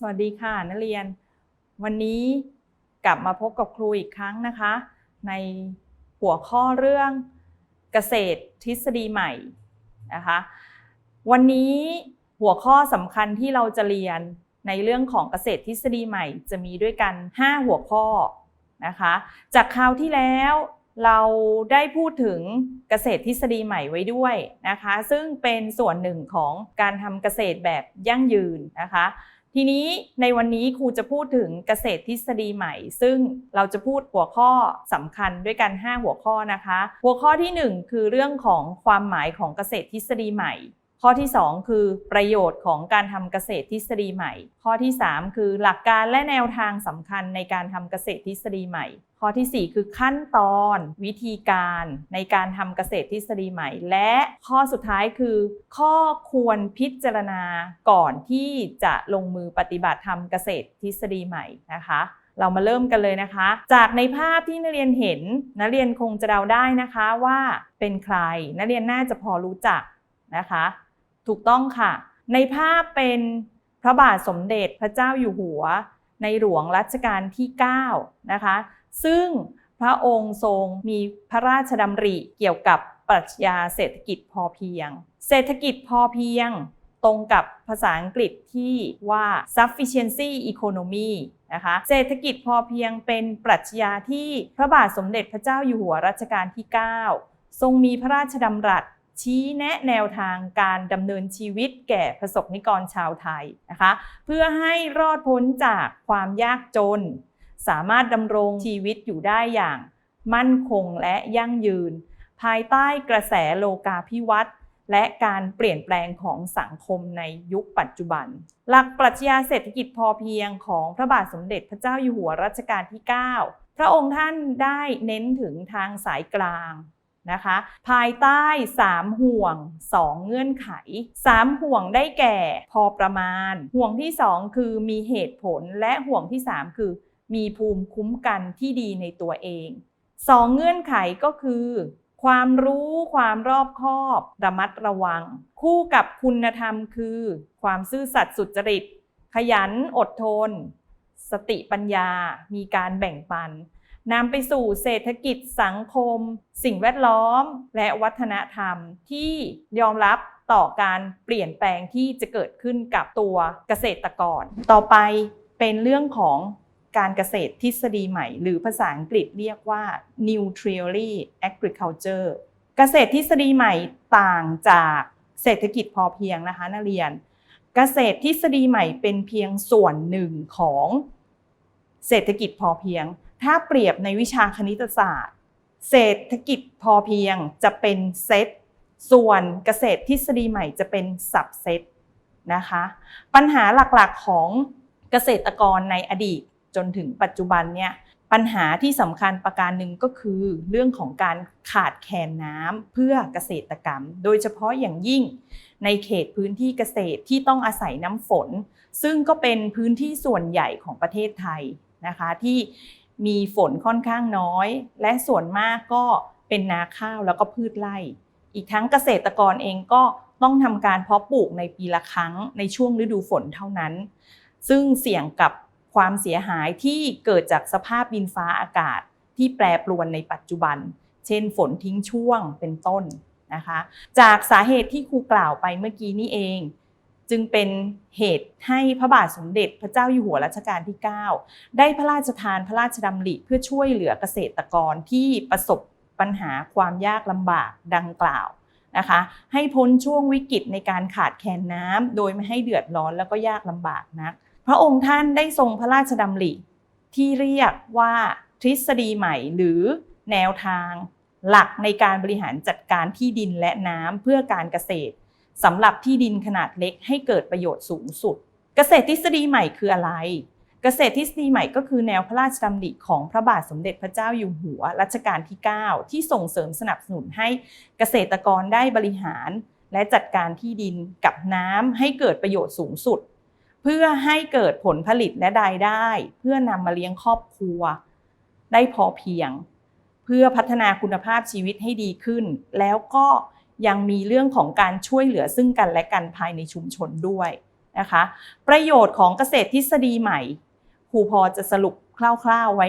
สวัสดีค่ะนักเรียน วันนี้กลับมาพบกับครูอีกครั้งนะคะ ในหัวข้อเรื่องเกษตรทฤษฎีใหม่นะคะ วันนี้หัวข้อสำคัญที่เราจะเรียนในเรื่องของเกษตรทฤษฎีใหม่ จะมีด้วยกัน 5 หัวข้อนะคะ จากคราวที่แล้วเราได้พูดถึงเกษตรทฤษฎีใหม่ไว้ด้วยนะคะ ซึ่งเป็นส่วนหนึ่งของการทำเกษตรแบบยั่งยืนนะคะ ทีนี้ในวันนี้ครูจะพูดถึงเกษตรทฤษฎีใหม่ ซึ่งเราจะพูดหัวข้อสำคัญด้วยกัน 5 หัวข้อนะคะ หัวข้อที่ 1 คือเรื่องของความหมายของเกษตรทฤษฎีใหม่ ข้อที่ 2 คือประโยชน์ของการทำเกษตรทฤษฎีใหม่ ข้อที่ 3 คือหลักการและแนวทางสำคัญในการทำเกษตรทฤษฎีใหม่ ข้อทีสี่ 4 คือขั้นตอนวิธีการในการทำเกษตรทฤษฎีใหม่ และข้อสุดท้ายคือ ข้อควรพิจารณาก่อนที่จะลงมือปฏิบัติทำเกษตรทฤษฎีใหม่นะคะเรามาเริ่มกันเลยนะคะ จากในภาพที่นักเรียนเห็น นักเรียนคงจะเดาได้นะคะว่าเป็นใคร นักเรียนน่าจะพอรู้จักนะคะ ถูกต้องค่ะ ในภาพเป็นพระบาทสมเด็จพระเจ้าอยู่หัว ในหลวงรัชกาลที่ 9 นะคะ ซึ่งพระองค์ทรงมีพระราชดำริเกี่ยวกับปรัชญาเศรษฐกิจพอเพียง เศรษฐกิจพอเพียงตรงกับภาษาอังกฤษที่ว่า sufficiency economy นะคะ เศรษฐกิจพอเพียงเป็นปรัชญาที่พระบาทสมเด็จพระเจ้าอยู่หัวรัชกาลที่ 9 ทรงมีพระราชดำรัส ชี้แนะแนวทางการดำเนินชีวิตแก่ประสบนิกรชาวไทยนะคะ เพื่อให้รอดพ้นจากความยากจน สามารถดำรงชีวิตอยู่ได้อย่างมั่นคงและยั่งยืน ภายใต้กระแสโลกาภิวัตน์และการเปลี่ยนแปลงของสังคมในยุคปัจจุบัน หลักปรัชญาเศรษฐกิจพอเพียงของพระบาทสมเด็จพระเจ้าอยู่หัวรัชกาลที่ 9 พระองค์ท่านได้เน้นถึงทางสายกลาง นะคะ ภายใต้ 3 ห่วง 2 เงื่อนไข 3 ห่วงได้แก่พอประมาณ ห่วงที่ 2 คือมีเหตุผลและห่วงที่ 3 คือ มีภูมิคุ้มกันที่ดีในตัวเอง 2 เงื่อนไขก็คือ ความรู้ความรอบคอบระมัดระวัง คู่กับคุณธรรมคือ ความซื่อสัตย์สุจริต ขยันอดทน สติปัญญา มีการแบ่งปัน นำไปสู่เศรษฐกิจสังคม สิ่งแวดล้อม และวัฒนธรรมที่ยอมรับต่อการเปลี่ยนแปลงที่จะเกิดขึ้นกับตัวเกษตรกร ต่อไปเป็นเรื่องของการเกษตรทฤษฎีใหม่ หรือภาษาอังกฤษเรียกว่า Nutrially Agriculture เกษตรทฤษฎีใหม่ต่างจากเศรษฐกิจพอเพียงนะคะนักเรียน เกษตรทฤษฎีใหม่เป็นเพียงส่วนหนึ่งของเศรษฐกิจพอเพียง ถ้าเปรียบในวิชาคณิตศาสตร์ เศรษฐกิจพอเพียงจะเป็นเซตส่วนเกษตรทฤษฎีใหม่จะเป็นสับเซตนะคะ ปัญหาหลักๆของเกษตรกรในอดีตจนถึงปัจจุบันเนี่ยปัญหาที่สำคัญประการหนึ่งก็คือเรื่องของการขาดแคลนน้ำเพื่อเกษตรกรรม โดยเฉพาะอย่างยิ่งในเขตพื้นที่เกษตรที่ต้องอาศัยน้ำฝน ซึ่งก็เป็นพื้นที่ส่วนใหญ่ของประเทศไทยนะคะที่ มีฝนค่อนข้างน้อย และส่วนมากก็เป็นนาข้าวแล้วก็พืชไร่ อีกทั้งเกษตรกรเองก็ต้องทำการเพาะปลูกในปีละครั้งในช่วงฤดูฝนเท่านั้น ซึ่งเสี่ยงกับความเสียหายที่เกิดจากสภาพดินฟ้าอากาศที่แปรปรวนในปัจจุบัน เช่นฝนทิ้งช่วงเป็นต้นนะคะ จากสาเหตุที่ครูกล่าวไปเมื่อกี้นี่เอง จึงเป็นเหตุให้พระบาทสมเด็จพระเจ้าอยู่หัวรัชกาลที่ 9 ได้พระราชทานพระราชดำริเพื่อช่วยเหลือเกษตรกรที่ประสบปัญหาความยากลำบากดังกล่าวนะคะให้พ้นช่วงวิกฤตในการขาดแคลนน้ำโดยไม่ให้เดือดร้อนแล้วก็ยากลำบากนัก พระองค์ท่านได้ทรงพระราชดำริที่เรียกว่าทฤษฎีใหม่หรือแนวทางหลักในการบริหารจัดการที่ดินและน้ำเพื่อการเกษตร สำหรับที่ดินขนาดเล็กให้เกิดประโยชน์สูงสุด เกษตรทฤษฎีใหม่คืออะไร เกษตรทฤษฎีใหม่ก็คือแนวพระราชดำริของพระบาทสมเด็จพระเจ้าอยู่หัวรัชกาลที่ 9 ที่ส่งเสริมสนับสนุนให้เกษตรกรได้บริหาร และจัดการที่ดินกับน้ำให้เกิดประโยชน์สูงสุด เพื่อให้เกิดผลผลิตและรายได้ เพื่อนำมาเลี้ยงครอบครัว ได้พอเพียง เพื่อพัฒนาคุณภาพชีวิตให้ดีขึ้น แล้วก็ ยังมีเรื่องของการช่วยเหลือซึ่งกันและกันภายในชุมชนด้วยนะคะ ประโยชน์ของเกษตรทฤษฎีใหม่ครูพอจะสรุปคร่าวๆไว้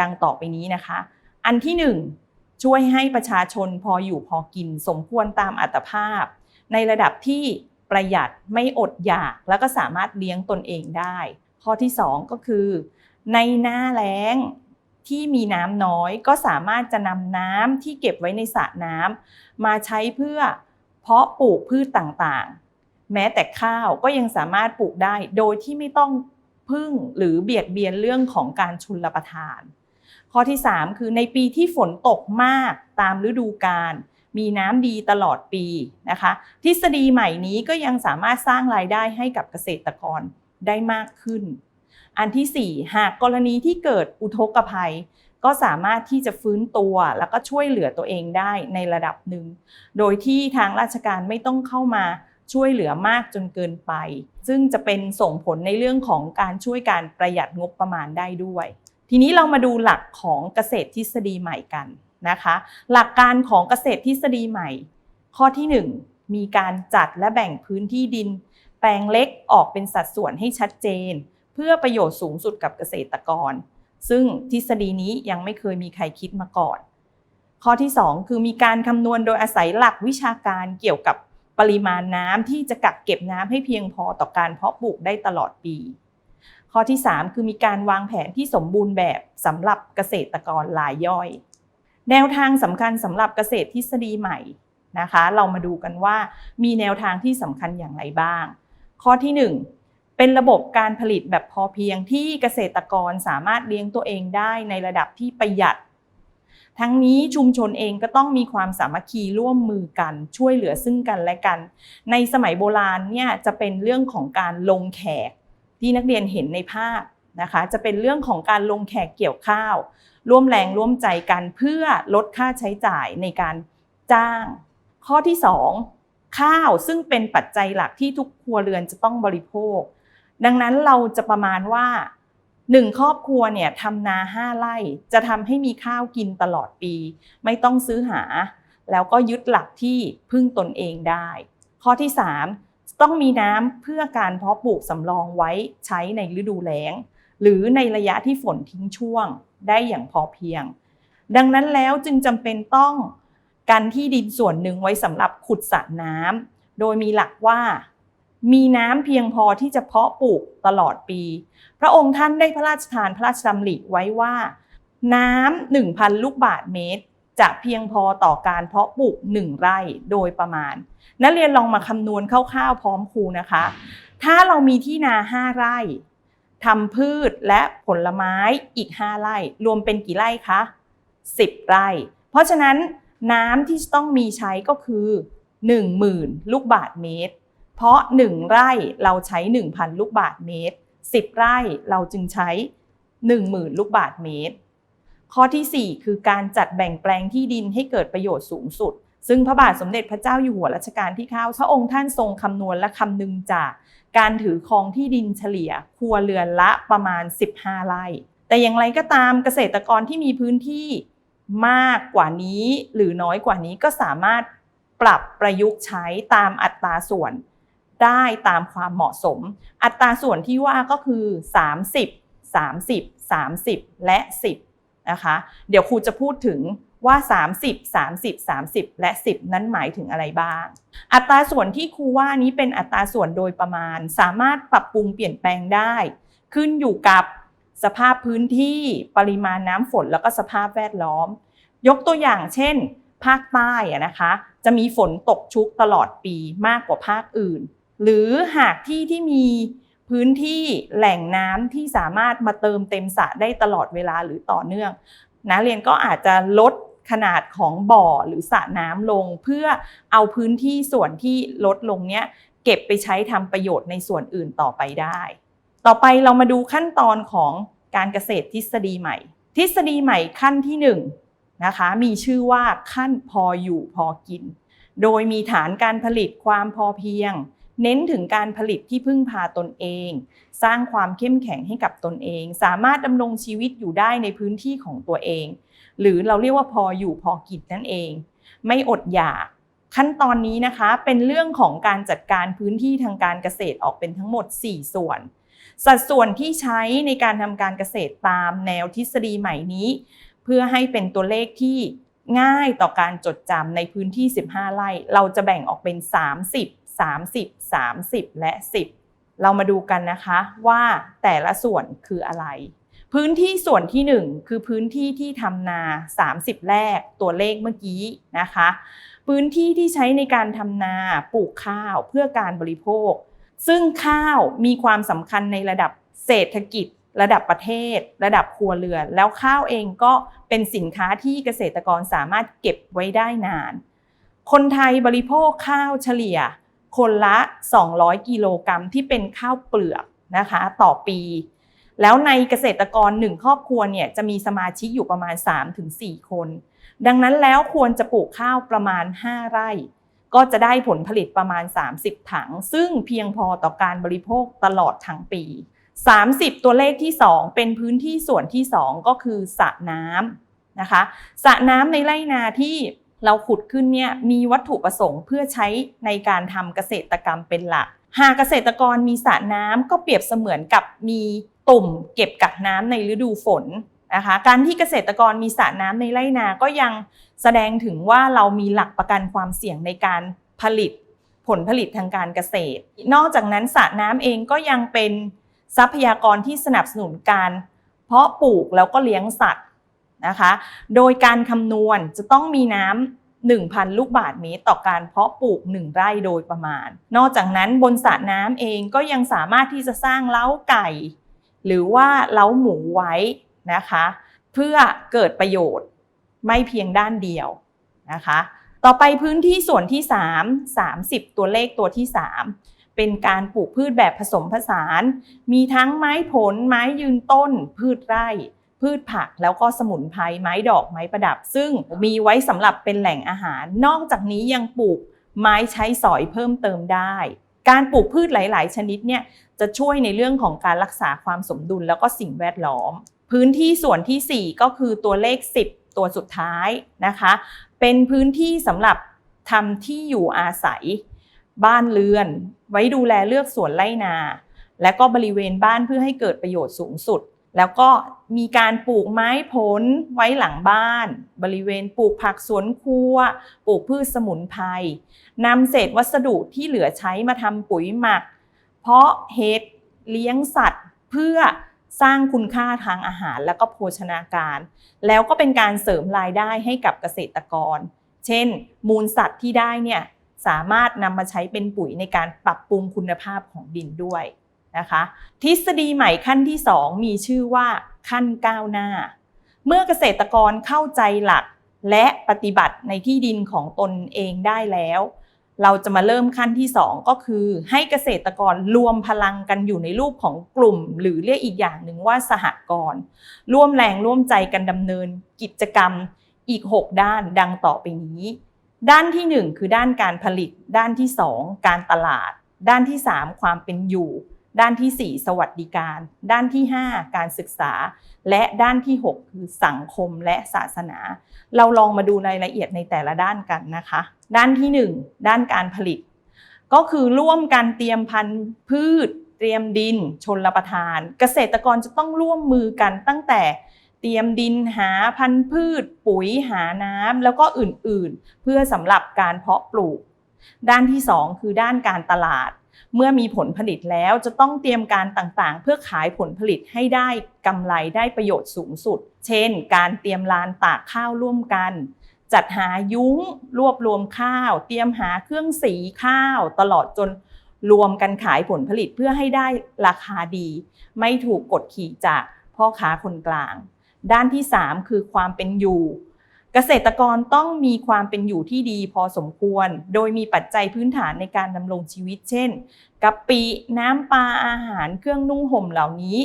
ดังต่อไปนี้นะคะ อันที่หนึ่งช่วยให้ประชาชนพออยู่พอกินสมควรตามอัตภาพ ในระดับที่ประหยัดไม่อดอยากแล้วก็สามารถเลี้ยงตนเองได้ ข้อที่สองก็คือ ในหน้าแล้ง ที่มีน้ำน้อยก็สามารถจะนำน้ำที่เก็บไว้ในสระน้ำมาใช้เพื่อเพาะปลูกพืชต่างๆ แม้แต่ข้าวก็ยังสามารถปลูกได้โดยที่ไม่ต้องพึ่งหรือเบียดเบียนเรื่องของการชุนรประทาน ข้อที่ 3 คือในปีที่ฝนตกมากตามฤดูกาลมีน้ำดีตลอดปีนะคะ ทฤษฎีใหม่นี้ก็ยังสามารถสร้างรายได้ให้กับเกษตรกรได้มากขึ้น อันที่ 4 หากกรณีที่เกิดอุทกภัย ก็สามารถที่จะฟื้นตัวแล้วก็ช่วยเหลือตัวเองได้ในระดับหนึ่ง โดยที่ทางราชการไม่ต้องเข้ามาช่วยเหลือมากจนเกินไป ซึ่งจะเป็นส่งผลในเรื่องของการช่วยการประหยัดงบประมาณได้ด้วย ทีนี้เรามาดูหลักของเกษตรทฤษฎีใหม่กันนะคะ หลักการของเกษตรทฤษฎีใหม่ ข้อที่ 1 มีการจัดและแบ่งพื้นที่ดิน แปลงเล็กออกเป็นสัดส่วนให้ชัดเจน เพื่อประโยชน์สูงสุดกับเกษตรกร ซึ่งทฤษฎีนี้ยังไม่เคยมีใครคิดมาก่อน ข้อที่ 2 คือมีการคำนวณโดยอาศัยหลักวิชาการเกี่ยวกับปริมาณน้ำที่จะกักเก็บน้ำให้เพียงพอต่อการเพาะปลูกได้ตลอดปี ข้อที่ 3 คือมีการวางแผนที่สมบูรณ์แบบสำหรับเกษตรกรรายย่อย แนวทางสำคัญสำหรับเกษตรทฤษฎีใหม่นะคะ เรามาดูกันว่ามีแนวทางที่สำคัญอย่างไรบ้าง ข้อที่ 1 เป็นระบบการผลิตแบบพอเพียงที่เกษตรกรสามารถเลี้ยงตัวเองได้ในระดับที่ประหยัด ทั้งนี้ชุมชนเองก็ต้องมีความสามัคคีร่วมมือกัน ช่วยเหลือซึ่งกันและกัน ในสมัยโบราณเนี่ยจะเป็นเรื่องของการลงแขกที่นักเรียนเห็นในภาพนะคะจะเป็นเรื่องของการลงแขกเกี่ยวข้าว ร่วมแรงร่วมใจกันเพื่อลดค่าใช้จ่ายในการจ้าง ข้อที่ 2 ข้าวซึ่งเป็นปัจจัยหลักที่ทุกครัวเรือนจะต้องบริโภค ดังนั้นเราจะประมาณว่าหนึ่งครอบครัวเนี่ยทำนาห้าไร่จะทำให้มีข้าวกินตลอดปี ไม่ต้องซื้อหา แล้วก็ยึดหลักที่พึ่งตนเองได้ ข้อที่3ต้องมีน้ำเพื่อการเพาะปลูกสำรองไว้ใช้ในฤดูแล้ง หรือในระยะที่ฝนทิ้งช่วงได้อย่างพอเพียง ดังนั้นแล้วจึงจำเป็นต้องกันที่ดินส่วนหนึ่งไว้สำหรับขุดสระน้ำโดยมีหลักว่า มีน้ำเพียงพอที่จะเพาะปลูกตลอดปี พระองค์ท่านได้พระราชทานพระราชดำริไว้ว่า น้ำหนึ่งพันลูกบาทเมตร จะเพียงพอต่อการเพาะปลูกหนึ่งไร่โดยประมาณ นักเรียนลองมาคำนวณคร่าวๆพร้อมครูนะคะ ถ้าเรามีที่นาห้าไร่ทำพืชและผลไม้อีก5ไร่ รวมเป็นกี่ไร่คะ10ไร่ เพราะฉะนั้นน้ำที่ต้องมีใช้ก็คือ 10,000 ลูกบาทเมตร เพราะ 1 ไร่เราใช้ 1,000 ลูกบาทเมตร 10 ไร่เราจึงใช้ 10,000 ลูกบาทเมตร ข้อที่ 4 คือการจัดแบ่งแปลงที่ดินให้เกิดประโยชน์สูงสุด ซึ่งพระบาทสมเด็จพระเจ้าอยู่หัวรัชกาลที่9พระองค์ท่านทรงคำนวณและคำนึงจากการถือครองที่ดินเฉลี่ยครัวเรือนละประมาณ 15 ไร่ แต่อย่างไรก็ตามเกษตรกรที่มีพื้นที่มากกว่านี้หรือน้อยกว่านี้ก็สามารถปรับประยุกต์ใช้ตามอัตราส่วน ได้ตามความเหมาะสม อัตราส่วนที่ว่าก็คือ 30 30 30 และ 10นะคะเดี๋ยวครูจะพูดถึงว่า 30 30 30 และ 10 นั้นหมายถึงอะไรบ้าง อัตราส่วนที่ครูว่านี้เป็นอัตราส่วนโดยประมาณ สามารถปรับปรุงเปลี่ยนแปลงได้ ขึ้นอยู่กับสภาพพื้นที่ปริมาณน้ำฝนแล้วก็สภาพแวดล้อม ยกตัวอย่างเช่น ภาคใต้นะคะ จะมีฝนตกชุกตลอดปีมากกว่าภาคอื่น หรือหากที่ที่มีพื้นที่แหล่งน้ำที่สามารถมาเติมเต็มสระได้ตลอดเวลาหรือต่อเนื่องนักเรียนก็อาจจะลดขนาดของบ่อหรือสระน้ำลง เพื่อเอาพื้นที่ส่วนที่ลดลงเนี้ยเก็บไปใช้ทำประโยชน์ในส่วนอื่นต่อไปได้ ต่อไปเรามาดูขั้นตอนของการเกษตรทฤษฎีใหม่ ทฤษฎีใหม่ขั้นที่1นนะคะมีชื่อว่าขั้นพออยู่พอกิน โดยมีฐานการผลิตความพอเพียง เน้นถึงการผลิตที่พึ่งพาตนเอง สร้างความเข้มแข็งให้กับตนเอง สามารถดำรงชีวิตอยู่ได้ในพื้นที่ของตัวเอง หรือเราเรียกว่าพออยู่พอกินนั่นเอง ไม่อดอยากขั้นตอนนี้นะคะเป็นเรื่องของการจัดการพื้นที่ทางการเกษตรออกเป็นทั้งหมด 4 ส่วน สัดส่วนที่ใช้ในการทำการเกษตรตามแนวทฤษฎีใหม่นี้ เพื่อให้เป็นตัวเลขที่ง่ายต่อการจดจำในพื้นที่ 15 ไร่ เราจะแบ่งออกเป็น 30 30 30 และ 10 เรามาดูกันนะคะว่าแต่ละส่วนคืออะไร พื้นที่ส่วนที่ 1 คือพื้นที่ที่ทำนา 30 แรกตัวเลขเมื่อกี้นะคะ พื้นที่ที่ใช้ในการทำนาปลูกข้าวเพื่อการบริโภค ซึ่งข้าวมีความสำคัญในระดับเศรษฐกิจระดับประเทศ ระดับครัวเรือน แล้วข้าวเองก็เป็นสินค้าที่เกษตรกรสามารถเก็บไว้ได้นาน คนไทยบริโภคข้าวเฉลี่ย คนละ 200 กิโลกรัมที่เป็นข้าวเปลือกนะคะต่อปี แล้วในเกษตรกรหนึ่งครอบครัวเนี่ยจะมีสมาชิกอยู่ประมาณ 3-4 คน ดังนั้นแล้วควรจะปลูกข้าวประมาณ 5 ไร่ ก็จะได้ผลผลิตประมาณ 30 ถัง ซึ่งเพียงพอต่อการบริโภคตลอดทั้งปี 30 ตัวเลขที่ 2 เป็นพื้นที่ส่วนที่ 2 ก็คือสระน้ำนะคะสระน้ำในไร่นาที่ เราขุดขึ้นเนี่ยมีวัตถุประสงค์เพื่อใช้ในการทำเกษตรกรรมเป็นหลัก หากเกษตรกรมีสระน้ำก็เปรียบเสมือนกับมีตุ่มเก็บกักน้ำในฤดูฝนนะคะการที่เกษตรกรมีสระน้ำในไร่นาก็ยังแสดงถึงว่าเรามีหลักประกันความเสี่ยงในการผลิตผลผลิตทางการเกษตร นอกจากนั้นสระน้ำเองก็ยังเป็นทรัพยากรที่สนับสนุนการ เพาะปลูกแล้วก็เลี้ยงสัตว์ นะคะ โดยการคำนวณจะต้องมีน้ำ1,000 ลูกบาศก์เมตรต่อการเพาะปลูก 1 ไร่โดยประมาณ นอกจากนั้นบนสระน้ำเองก็ยังสามารถที่จะสร้างเล้าไก่ หรือว่าเล้าหมูไว้นะคะ เพื่อเกิดประโยชน์ไม่เพียงด้านเดียวนะคะ ต่อไปพื้นที่ส่วนที่ 3 30 ตัวเลขตัวที่ 3 เป็นการปลูกพืชแบบผสมผสาน มีทั้งไม้ผล ไม้ยืนต้น พืชไร่ พืชผักแล้วก็สมุนไพรไม้ดอกไม้ประดับ ซึ่งมีไว้สำหรับเป็นแหล่งอาหาร นอกจากนี้ยังปลูกไม้ใช้สอยเพิ่มเติมได้ การปลูกพืชหลาย ๆ ชนิดเนี่ยจะช่วยในเรื่องของการรักษาความสมดุลแล้วก็สิ่งแวดล้อม พื้นที่ส่วนที่ 4 ก็คือตัวเลข 10 ตัวสุดท้ายนะคะ เป็นพื้นที่สำหรับทำที่อยู่อาศัย บ้านเรือน ไว้ดูแลเลือกสวนไร่นา และก็บริเวณบ้านเพื่อให้เกิดประโยชน์สูงสุด แล้วก็มีการปลูกไม้ผลไว้หลังบ้าน บริเวณปลูกผักสวนครัว ปลูกพืชสมุนไพรนำเศษวัสดุที่เหลือใช้มาทำปุ๋ยหมัก เพาะเห็ดเลี้ยงสัตว์ เพื่อสร้างคุณค่าทางอาหารและก็โภชนาการ แล้วก็เป็นการเสริมรายได้ให้กับเกษตรกร เช่น มูลสัตว์ที่ได้เนี่ยสามารถนำมาใช้เป็นปุ๋ยในการปรับปรุงคุณภาพของดินด้วย นะคะทฤษฎีใหม่ขั้นที่ 2 มีชื่อว่าขั้นก้าวหน้า เมื่อเกษตรกรเข้าใจหลักและปฏิบัติในที่ดินของตนเองได้แล้ว เราจะมาเริ่มขั้นที่ 2 ก็คือ ให้เกษตรกรรวมพลังกันอยู่ในรูปของกลุ่ม หรือเรียกอีกอย่างหนึ่งว่าสหกรณ์ร่วมแรงร่วมใจกันดำเนินกิจกรรมอีก 6 ด้านดังต่อไปนี้ ด้านที่ 1 คือด้านการผลิต ด้านที่ 2 การตลาด ด้านที่ 3 ความเป็นอยู่ ด้านที่ 4 สวัสดิการ ด้านที่ 5 การศึกษา และด้านที่ 6 คือสังคมและศาสนา เราลองมาดูรายละเอียดในแต่ละด้านกันนะคะ ด้านที่ 1 ด้านการผลิต ก็คือร่วมกันเตรียมพันธุ์พืช เตรียมดิน ชนรประทาน เกษตรกรจะต้องร่วมมือกันตั้งแต่เตรียมดินหาพันธุ์พืช ปุ๋ยหาน้ำแล้วก็อื่นๆ เพื่อสำหรับการเพาะปลูก ด้านที่ 2 คือด้านการตลาด เมื่อมีผลผลิตแล้วจะต้องเตรียมการต่างๆ เพื่อขายผลผลิตให้ได้กำไรได้ประโยชน์สูงสุด เช่น การเตรียมลานตากข้าวร่วมกัน จัดหายุ้ง รวบรวมข้าว เตรียมหาเครื่องสีข้าว ตลอดจนรวมกันขายผลผลิตเพื่อให้ได้ราคาดี ไม่ถูกกดขี่จากพ่อค้าคนกลาง ด้านที่ 3 คือความเป็นอยู่ เกษตรกรต้องมีความเป็นอยู่ที่ดีพอสมควร โดยมีปัจจัยพื้นฐานในการดำรงชีวิต เช่นกะปิ น้ำปลาอาหารเครื่องนุ่งห่มเหล่านี้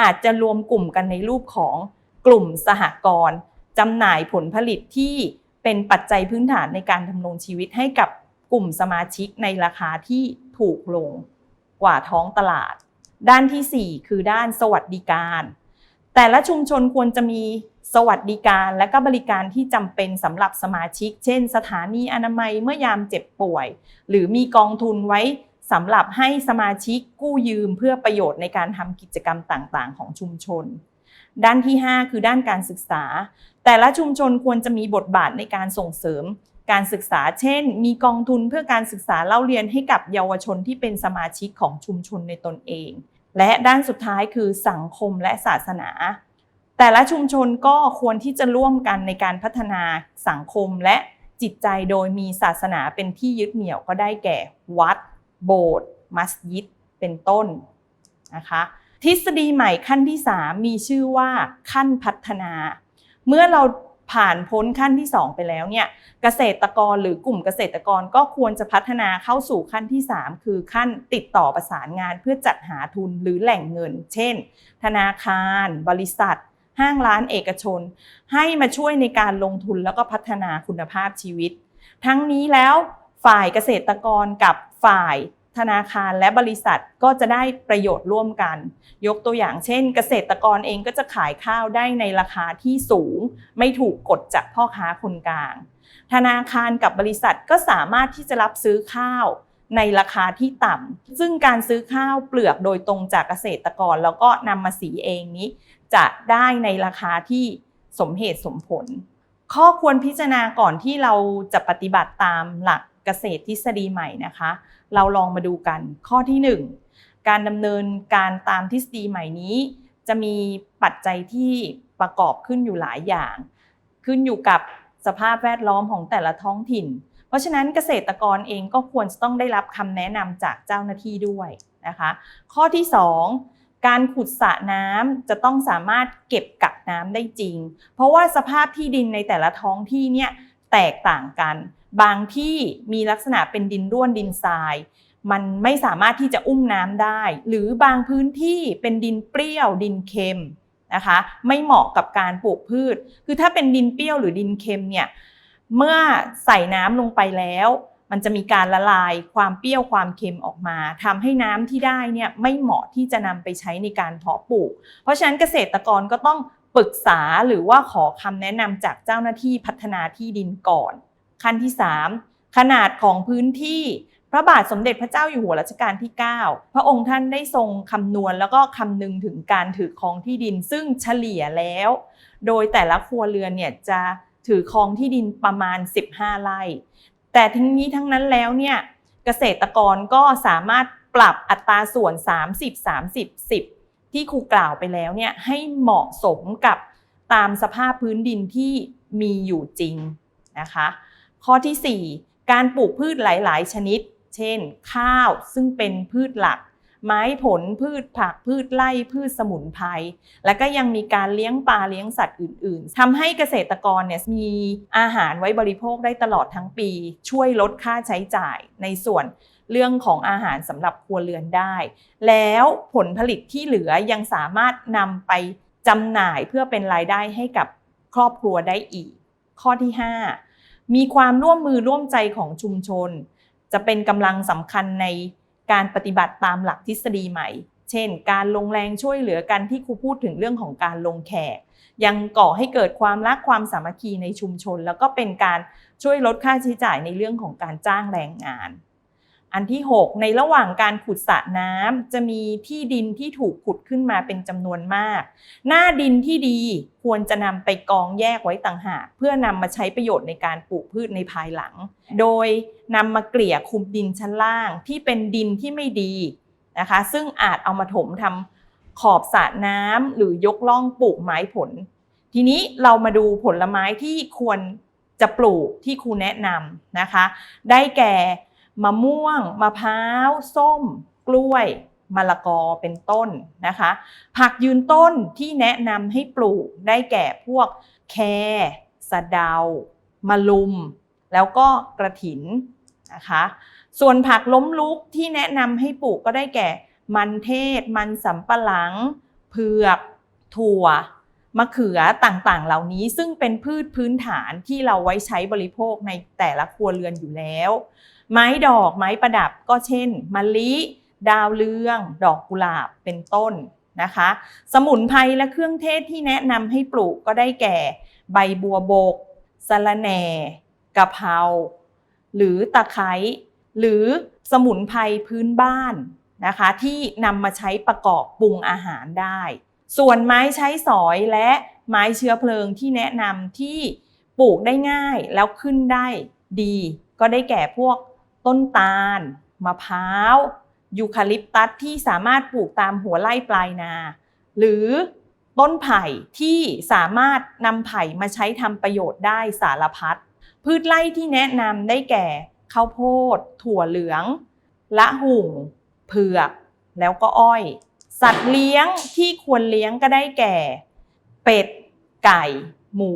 อาจจะรวมกลุ่มกันในรูปของกลุ่มสหกรณ์จำหน่ายผลผลิตที่เป็นปัจจัยพื้นฐานในการดำรงชีวิตให้กับกลุ่มสมาชิกในราคาที่ถูกลงกว่าท้องตลาด ด้านทีสี่4 คือด้านสวัสดิการ แต่ละชุมชนควรจะมีสวัสดิการและก็บริการที่จำเป็นสำหรับสมาชิก เช่น สถานีอนามัยเมื่อยามเจ็บป่วย หรือมีกองทุนไว้สำหรับให้สมาชิกกู้ยืมเพื่อประโยชน์ในการทำกิจกรรมต่างๆ ของชุมชน ด้านที่ 5 คือด้านการศึกษา แต่ละชุมชนควรจะมีบทบาทในการส่งเสริม การศึกษา เช่น มีกองทุนเพื่อการศึกษาเล่าเรียนให้กับเยาวชนที่เป็นสมาชิกของชุมชนในตนเอง และด้านสุดท้ายคือสังคมและศาสนา แต่ละชุมชนก็ควรที่จะร่วมกันในการพัฒนาสังคมและจิตใจโดยมีศาสนาเป็นที่ยึดเหนี่ยวก็ได้แก่ วัด โบสถ์มัสยิด เป็นต้นนะคะทฤษฎีใหม่ขั้นที่ 3 มีชื่อว่าขั้นพัฒนา เมื่อเรา ผ่านพ้นขั้นที่ 2 ไปแล้วเนี่ยเกษตรกรหรือกลุ่มเกษตรกรก็ควรจะพัฒนาเข้าสู่ขั้นที่ 3 คือขั้นติดต่อประสานงานเพื่อจัดหาทุนหรือแหล่งเงิน เช่น ธนาคาร บริษัท ห้างร้านเอกชน ให้มาช่วยในการลงทุนแล้วก็พัฒนาคุณภาพชีวิต ทั้งนี้แล้วฝ่ายเกษตรกรกับฝ่าย ธนาคารและบริษัทก็จะได้ประโยชน์ร่วมกัน ยกตัวอย่างเช่น เกษตรกรเองก็จะขายข้าวได้ในราคาที่สูง ไม่ถูกกดจากพ่อค้าคนกลาง ธนาคารกับบริษัทก็สามารถที่จะรับซื้อข้าวในราคาที่ต่ำ ซึ่งการซื้อข้าวเปลือกโดยตรงจากเกษตรกร แล้วก็นำมาสีเองนี้ จะได้ในราคาที่สมเหตุสมผล ข้อควรพิจารณาก่อนที่เราจะปฏิบัติตามหลัก เกษตรทฤษฎีใหม่นะคะ เราลองมาดูกันข้อที่ 1 การดำเนินการตามทฤษฎีใหม่นี้ จะมีปัจจัยที่ประกอบขึ้นอยู่หลายอย่าง ขึ้นอยู่กับสภาพแวดล้อมของแต่ละท้องถิ่น เพราะฉะนั้นเกษตรกรเองก็ควรจะต้องได้รับคำแนะนำจากเจ้าหน้าที่ด้วยนะคะ ข้อที่ 2การขุดสระน้ำจะต้องสามารถเก็บกักน้ำได้จริง เพราะว่าสภาพที่ดินในแต่ละท้องที่เนี่ยแตกต่างกัน บางที่มีลักษณะเป็นดินร่วนดินทราย มันไม่สามารถที่จะอุ้มน้ำได้ หรือบางพื้นที่เป็นดินเปรี้ยวดินเค็มนะคะไม่เหมาะกับการปลูกพืช คือถ้าเป็นดินเปรี้ยวหรือดินเค็มเนี่ยเมื่อใส่น้ำลงไปแล้ว มันจะมีการละลายความเปรี้ยวความเค็มออกมาทำให้น้ำที่ได้เนี่ยไม่เหมาะที่จะนำไปใช้ในการเพาะปลูก เพราะฉะนั้นเกษตรกรก็ต้องปรึกษาหรือว่าขอคำแนะนำจากเจ้าหน้าที่พัฒนาที่ดินก่อน ขั้นที่ 3 ขนาดของพื้นที่พระบาทสมเด็จพระเจ้าอยู่หัวรัชกาลที่ 9 พระองค์ท่านได้ทรงคำนวณแล้วก็คำนึงถึงการถือครองที่ดิน ซึ่งเฉลี่ยแล้ว โดยแต่ละครัวเรือนเนี่ยจะถือครองที่ดินประมาณ 15 ไร่ แต่ทั้งนี้ทั้งนั้นแล้วเนี่ยเกษตรกรก็สามารถปรับอัตราส่วน 30 30 10 ที่ครูกล่าวไปแล้วเนี่ยให้เหมาะสมกับตามสภาพพื้นดินที่มีอยู่จริงนะคะ ข้อที่ 4 การปลูกพืชหลาย ๆ ชนิด เช่น ข้าวซึ่งเป็นพืชหลัก ไม้ผลพืชผักพืชไร่พืชสมุนไพรและก็ยังมีการเลี้ยงปลาเลี้ยงสัตว์อื่น ๆทำให้เกษตรกรเนี่ยมีอาหารไว้บริโภคได้ตลอดทั้งปี ช่วยลดค่าใช้จ่ายในส่วนเรื่องของอาหารสำหรับครัวเรือนได้ แล้วผลผลิตที่เหลือยังสามารถนำไปจำหน่ายเพื่อเป็นรายได้ให้กับครอบครัวได้อีก ข้อที่ 5 มีความร่วมมือร่วมใจของชุมชน จะเป็นกำลังสำคัญในการปฏิบัติตามหลักทฤษฎีใหม่ เช่น การลงแรงช่วยเหลือกันที่ครูพูดถึงเรื่องของการลงแขก ยังก่อให้เกิดความรักความสามัคคีในชุมชน แล้วก็เป็นการช่วยลดค่าใช้จ่ายในเรื่องของการจ้างแรงงาน อันที่ 6 ในระหว่างการขุดสระน้ำจะมีที่ดินที่ถูกขุดขึ้นมาเป็นจำนวนมาก หน้าดินที่ดีควรจะนำไปกองแยกไว้ต่างหากเพื่อนำมาใช้ประโยชน์ในการปลูกพืชในภายหลัง โดยนำมาเกลี่ยคลุมดินชั้นล่างที่เป็นดินที่ไม่ดีนะคะ ซึ่งอาจเอามาถมทำขอบสระน้ำหรือยกล่องปลูกไม้ผล ทีนี้เรามาดูผลไม้ที่ควรจะปลูกที่ครูแนะนำนะคะ ได้แก่ มะม่วง มะพร้าว ส้ม กล้วยมะละกอเป็นต้นนะคะ ผักยืนต้นที่แนะนำให้ปลูกได้แก่พวกแครสะเดามะลุม แล้วก็กระถินนะคะ ส่วนผักล้มลุกที่แนะนำให้ปลูกก็ได้แก่ มันเทศ มันสำปะหลัง เผือก ถั่ว มะเขือต่างๆ เหล่านี้ซึ่งเป็นพืชพื้นฐานที่เราไว้ใช้บริโภคในแต่ละครัวเรือนอยู่แล้ว ไม้ดอกไม้ประดับก็เช่นมะลิ ดาวเรือง ดอกกุหลาบเป็นต้นนะคะ สมุนไพรและเครื่องเทศที่แนะนำให้ปลูกก็ได้แก่ ใบบัวบกสะระแหน่กะเพราหรือตะไคร้หรือสมุนไพรพื้นบ้านนะคะที่นำมาใช้ประกอบปรุงอาหารได้ ส่วนไม้ใช้สอยและไม้เชื้อเพลิงที่แนะนำที่ปลูกได้ง่ายแล้วขึ้นได้ดี ก็ได้แก่พวก ต้นตาล มะพร้าว ยูคาลิปตัสที่สามารถปลูกตามหัวไร่ปลายนา หรือต้นไผ่ที่สามารถนำไผ่มาใช้ทำประโยชน์ได้สารพัด พืชไร่ที่แนะนำได้แก่ข้าวโพด ถั่วเหลือง ละหุ่ง เผือก แล้วก็อ้อย สัตว์เลี้ยงที่ควรเลี้ยงก็ได้แก่ เป็ด ไก่ หมู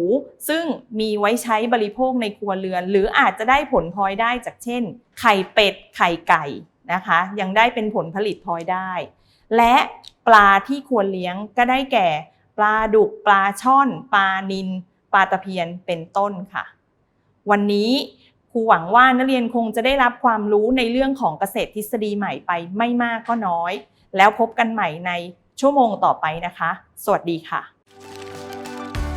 ซึ่งมีไว้ใช้บริโภคในครัวเรือน หรืออาจจะได้ผลพลอยได้จากเช่น ไข่เป็ดไข่ไก่นะคะ ยังได้เป็นผลผลิตพลอยได้ และปลาที่ควรเลี้ยงก็ได้แก่ ปลาดุกปลาช่อน ปลานิลปลาตะเพียนเป็นต้นค่ะ วันนี้ครูหวังว่านักเรียนคงจะได้รับความรู้ในเรื่องของเกษตรทฤษฎีใหม่ไปไม่มากก็น้อย แล้วพบกันใหม่ในชั่วโมงต่อไปนะคะ สวัสดีค่ะ